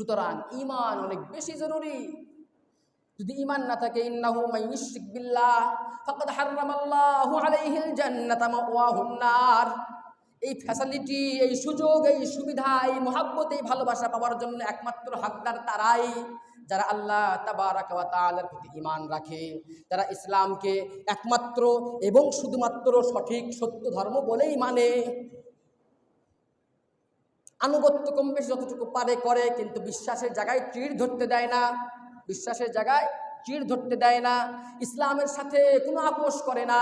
সুতরাং ইমান অনেক বেশি জরুরি। যদি ইমান না থাকে, ইন্নাহু এই ফ্যাসিলিটি এই সুযোগ, এই সুবিধা, এই মহাব্বত, এই ভালোবাসা পাওয়ার জন্য একমাত্র হকদার তারাই, যারা আল্লাহ তাবারাক প্রতি ইমান রাখে। যারা ইসলামকে একমাত্র এবং শুধুমাত্র সঠিক সত্য ধর্ম বলেই মানে। আনুগত্য কম বেশি যতটুকু পারে করে, কিন্তু বিশ্বাসের জায়গায় চিড় ধরতে দেয় না। বিশ্বাসের জায়গায় চিড় ধরতে দেয় না। ইসলামের সাথে কোনো আপোষ করে না।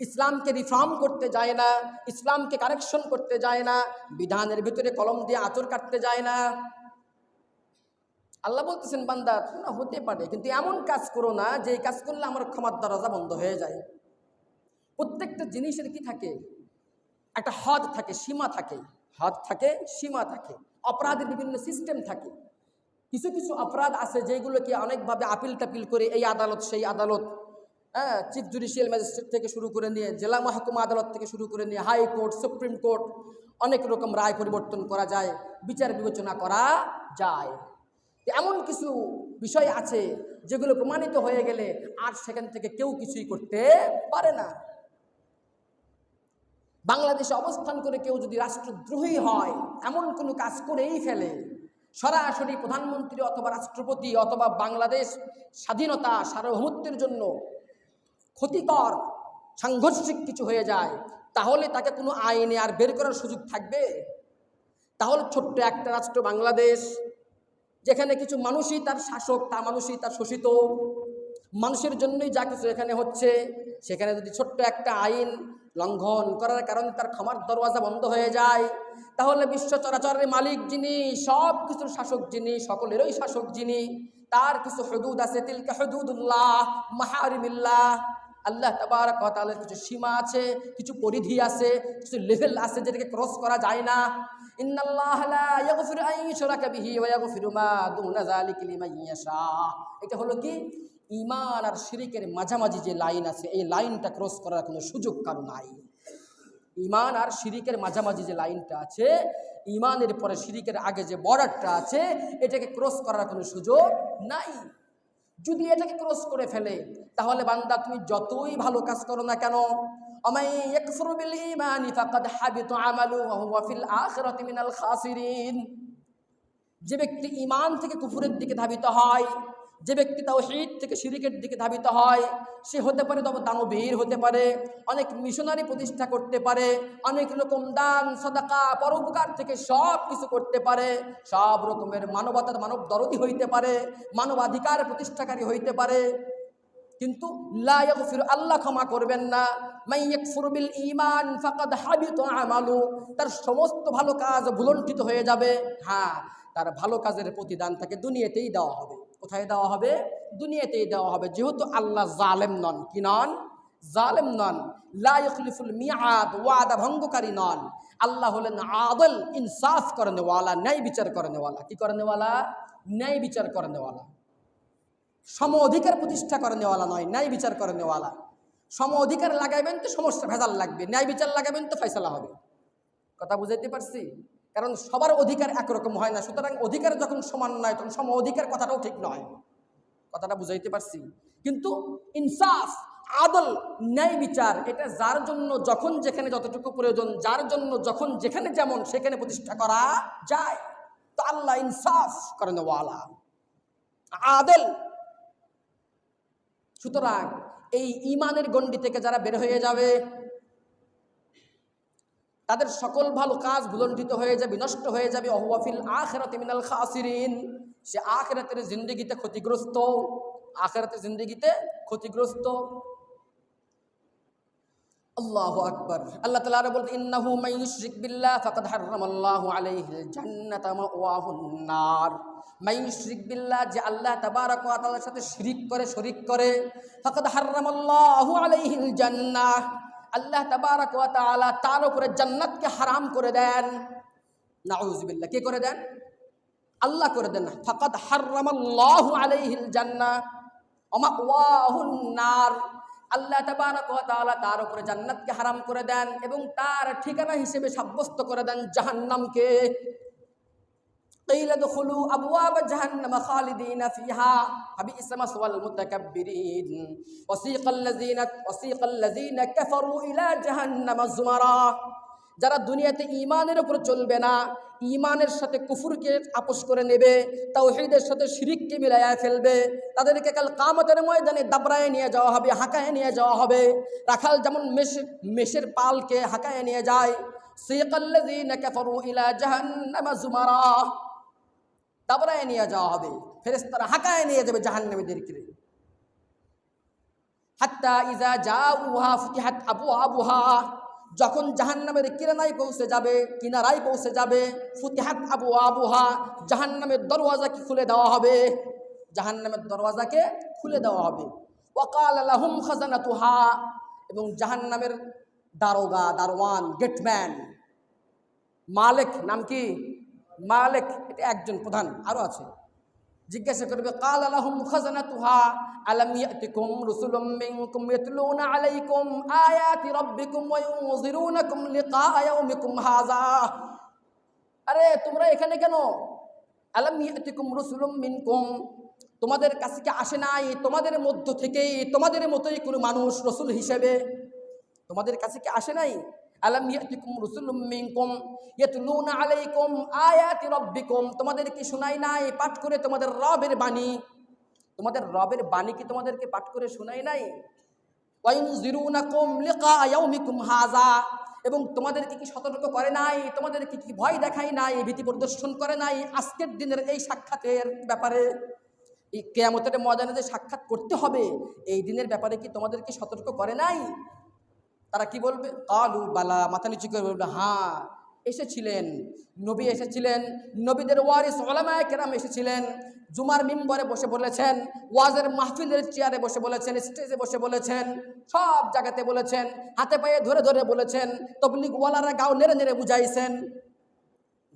ইসলামকে রিফর্ম করতে যায় না। ইসলামকে কারেকশন করতে যায় না। বিধানের ভিতরে কলম দিয়ে আচর কাটতে যায় না। আল্লাহ বলতেছেন, বান্দা, না, হতে পারে, কিন্তু এমন কাজ করো না যে কাজ করলে আমার ক্ষমার দরজা বন্ধ হয়ে যায়। প্রত্যেকটা জিনিসের কি থাকে? একটা হদ থাকে, সীমা থাকে। হদ থাকে, সীমা থাকে, অপরাধের বিভিন্ন সিস্টেম থাকে। কিছু কিছু অপরাধ আছে যেগুলোকে অনেকভাবে আপিল টাপিল করে এই আদালত, সেই আদালত হ্যাঁ চিফ জুডিশিয়াল ম্যাজিস্ট্রেট থেকে শুরু করে নিয়ে, জেলা মহকুমা আদালত থেকে শুরু করে নিয়ে হাইকোর্ট সুপ্রিম কোর্ট অনেক রকম রায় পরিবর্তন করা যায়, বিচার বিবেচনা করা যায়। এমন কিছু বিষয় আছে যেগুলো প্রমাণিত হয়ে গেলে আর সেখান থেকে কেউ কিছুই করতে পারে না। বাংলাদেশে অবস্থান করে কেউ যদি রাষ্ট্রদ্রোহী হয়, এমন কোনো কাজ করেই ফেলে। সরাসরি প্রধানমন্ত্রী অথবা রাষ্ট্রপতি অথবা বাংলাদেশ স্বাধীনতা সার্বভৌমত্বের জন্য ক্ষতিকর, সাংঘর্ষিক কিছু হয়ে যায়, তাহলে তাকে কোনো আইনে আর বের করার সুযোগ থাকবে? তাহলে ছোট্ট একটা রাষ্ট্র বাংলাদেশ, যেখানে কিছু মানুষই তার শাসক, তা মানুষই তার শোষিত। মানুষের জন্যই যা কিছু এখানে হচ্ছে, সেখানে যদি ছোট্ট একটা আইন লঙ্ঘন করার কারণে তার ক্ষমার দরওয়াজা বন্ধ হয়ে যায়। তাহলে বিশ্ব চরাচরের মালিক যিনি, সব কিছুর শাসক যিনি, সকলেরই শাসক যিনি, তার কিছু হদুদ আছে। তিলকা হদুদুল্লাহ, মাহারিমিল্লাহ, আল্লাহ তাবারক ওয়া তাআলার কিছু সীমা আছে, কিছু পরিধি আছে, কিছু লেভেল আছে যেটাকে ক্রস করা যায় না। এটা হলো কি? ইমান আর শিরিকের মাঝামাঝি যে লাইন আছে, এই লাইনটা ক্রস করার কোনো সুযোগ কারও নাই। ইমান আর শিরিকের মাঝামাঝি যে লাইনটা আছে, ইমানের পরে শিরিকের আগে যে বর্ডারটা আছে, এটাকে ক্রস করার কোনো সুযোগ নাই। যদি এটাকে ক্রস করে ফেলে, তাহলে বান্দা তুমি যতই ভালো কাজ করো না কেন যে ব্যক্তি ইমান থেকে কুফুরের দিকে ধাবিত হয় যে ব্যক্তি তাওহীদ থেকে শিরিকের দিকে ধাবিত হয়, সে হতে পারে তবে দানবীর হতে পারে, অনেক মিশনারি প্রতিষ্ঠা করতে পারে, অনেক রকম দান, সদাকা, পরোপকার থেকে সব কিছু করতে পারে, সব রকমের মানবতার মানব দরদি হইতে পারে, মানবাধিকার প্রতিষ্ঠাকারী হইতে পারে। কিন্তু লা ইয়াগফিরু আল্লাহ ক্ষমা করবেন না। মাই ইয়াকফুর বিল ঈমান ফাকাদ হাবিতা আমালু। তার সমস্ত ভালো কাজ ভুলণ্ঠিত হয়ে যাবে। হ্যাঁ তার ভালো কাজের প্রতিদান তাকে দুনিয়াতেই দেওয়া হবে। কোথায় দেওয়া হবে? দুনিয়াতেই দেওয়া হবে। যেহেতু আল্লাহ জালেম নন, কি নন? জালেম নন। লা ইখলিফুল মিআদ, ওয়াদা ভঙ্গকারী নন। আল্লাহ হলেন আদল, ইনসাফ করেনেওয়ালা, ন্যায় বিচার করেনেওয়ালা। কি করেনেওয়ালা? ন্যায় বিচার করেনেওয়ালা। সম অধিকার প্রতিষ্ঠা করে নেওয়ালা নয়, ন্যায় বিচার করে নেওয়ালা সম অধিকার লাগাইবেন তো সমস্যা, ভেজাল লাগবে। ন্যায় বিচার লাগাবেন তো ফয়সালা হবে। কথা বুঝাইতে পারছি? কারণ সবার অধিকার একরকম হয় না। সুতরাং অধিকার যখন সমান নয়, তখন সম অধিকার কথাটাও ঠিক নয়। কথাটা বুঝাইতে পারছি? কিন্তু ইনসাফ, আদল, ন্যায় বিচার, এটা যার জন্য যখন যেখানে যতটুকু প্রয়োজন, যার জন্য যখন যেখানে যেমন, সেখানে প্রতিষ্ঠা করা যায়। তো আল্লাহ ইনসাফ করেন ওয়ালা। আদল। সুতরাং এই ইমানের গণ্ডি থেকে যারা বের হয়ে যাবে তাদের সকল ভালো কাজ ভুলণ্ঠিত হয়ে যাবে, নষ্ট হয়ে যাবে। অহুয়াফিল আখেরাতে মিনাল খাসিরিন। সে আখেরাতের জিন্দগিতে ক্ষতিগ্রস্ত, আখেরাতের জিন্দগিতে ক্ষতিগ্রস্ত। আল্লাহু আকবার। আল্লাহ তাআলা আরও বলতে, ইন্নাহু ইউশরিক বিল্লাহ ফাকাদ হারামাল্লাহু আলাইহিল জান্নাতা মাওয়াহুন নার। ইউশরিক বিল্লাহ, যে আল্লাহ তাবারক ওয়া তাআলার সাথে শিরিক করে, শরীক করে, ফাকাদ হারামাল্লাহু আলাইহিল জান্নাহ। আল্লাহ তাবারক ওয়া তার উপরে জান্নাতকে হারাম করে দেন। নাউযুবিল্লাহ কে করে দেন? আল্লাহ করে দেন ফাকাদ আলাইহিল নার। আল্লাহ তাবারক তার উপরে জান্নাতকে হারাম করে দেন এবং তার ঠিকানা হিসেবে সাব্যস্ত করে দেন জাহান্নামকে। قيل ادخلوا أبواب جهنم خالدين فيها فبئس مثوى المتكبرين وسيق الذين وسيق الذين كفروا إلى جهنم زمرا যারা দুনিয়াতে ইমানের উপর চলবে না ইমানের সাথে কুফুরকে আপোষ করে নেবে তাওহীদের সাথে শিরিককে মিলাইয়া ফেলবে তাদেরকে কাল কামতের ময়দানে দাবরায় নিয়ে যাওয়া হবে হাঁকায় নিয়ে যাওয়া হবে রাখাল যেমন মেষ মেষের পালকে হাঁকায় নিয়ে যায় সিকাল্লাযীনা কাফারু ইলা জাহান্নামা জুমারা দাবরায় নিয়ে যাওয়া হবে। ফেরেশতারা হাঁকায় নিয়ে যাবে জাহান্নামীদেরকে। হাত্তা ইজা যা উহা ফুতিহাত আবু আবুহা যখন জাহান্নামের কিনারায় পৌঁছে যাবে, কিনারায় পৌঁছে যাবে, ফুতিহাত আবু আবুহা জাহান্নামের দরওয়াজাকে খুলে দেওয়া হবে। জাহান্নামের দরওয়াজাকে খুলে দেওয়া হবে। ওয়াকাল আলাহুম খাজানাতুহা। এবং জাহান্নামের দারোগা দারওয়ান গেটম্যান, মালিক নাম কি? মালিক, এটা একজন প্রধান আরও আছে। জিজ্ঞাসা করবে, কাল আলাহুম খাজানাতুহা, আলাম ইয়াতিকুম রুসুলুম মিনকুম ইয়াতলুনা আলাইকুম আয়াতি রাব্বিকুম ওয়া ইউনযিরুনাকুম লিকা ইয়াউমিকুম হাযা? আরে, তোমরা এখানে কেন? আলাম ইয়াতিকুম রুসুলুম মিনকুম, তোমাদের কাছে কি আসে নাই? তোমাদের মধ্য থেকেই, তোমাদের মতোই কোনো মানুষ রসুল হিসেবে, তোমাদের কাছে কি আসে নাই? আলাম ইয়াতিকুম রুসুলুম মিনকুম ইয়াতলুনা আলাইকুম আয়াতি রাব্বিকুম। তোমাদের কি শোনাই নাই? পাঠ করে তোমাদের রবের বাণী। তোমাদের রবের বাণী কি তোমাদেরকে পাঠ করে শোনাই নাই? ওয়াইনজিরুনাকুম লিকা ইয়াউমিকুম হাযা। এবং তোমাদেরকে কি সতর্ক করে নাই? তোমাদেরকে কি ভয় দেখায় নাই? ভীতি প্রদর্শন করে নাই? আজকের দিনের এই সাক্ষাতের ব্যাপারে, এই কেয়ামতের ময়দানে যে সাক্ষাৎ করতে হবে, এই দিনের ব্যাপারে কি তোমাদেরকে সতর্ক করে নাই? তারা কি বলবে? কালু বালা, মাথা নিচু করে বলবে হ্যাঁ এসেছিলেন। নবী এসেছিলেন, নবীদের ওয়ারিস ওলামায় কেরাম এসেছিলেন, জুমার মিম্বরে বসে বলেছেন, ওয়াজের মাহফিলের চেয়ারে বসে বলেছেন, স্টেজে বসে বলেছেন, সব জায়গাতে বলেছেন, হাতে পায়ে ধরে ধরে বলেছেন, তবলিগ ওয়ালারা গাও নেড়ে নেড়ে বুঝাইছেন।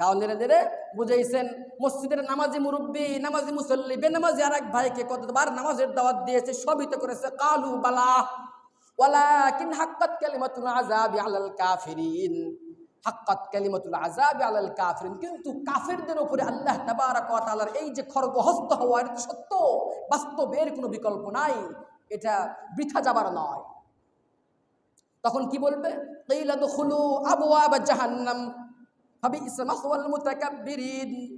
গাও নেড়ে নেড়ে বুঝাইছেন, মসজিদের নামাজি মুরব্বী, নামাজি মুসল্লি, বেনামাজি আর এক ভাইকে কতবার নামাজের দাওয়াত দিয়েছে, সবই তো করেছে, কালু বালা। ওয়ালাকিন হাক্কাত কালিমাতুল আযাবি আলাল কাফিরিন। হাক্কাত কালিমাতুল আযাবি আলাল কাফিরিন। কিন্তু কাফিরদের উপরে আল্লাহ তাবারাক ওয়া তাআলার এই যে খড়গহস্ত হওয়া, এটা সত্য। বাস্তবের কোনো বিকল্প নাই। এটা বৃথা যাবার নয়। তখন কি বলবে? কিলা দুখুলু আবওয়াব জাহান্নাম। ফাবিইসা মাসওয়াল মুতাকাব্বিরিন।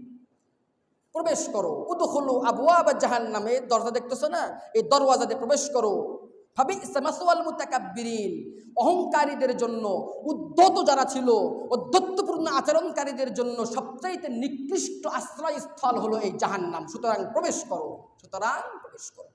প্রবেশ করো। উদখুলু আবওয়াব জাহান্নামে। দরজা দেখতেছো না? এই দরওয়াজাতে প্রবেশ করো। অহংকারীদের জন্য, উদ্ধত যারা ছিল উদ্ধত্তপূর্ণ আচরণকারীদের জন্য সবচাইতে নিকৃষ্ট আশ্রয়স্থল হলো এই জাহান্নাম। সুতরাং প্রবেশ করো, সুতরাং প্রবেশ করো।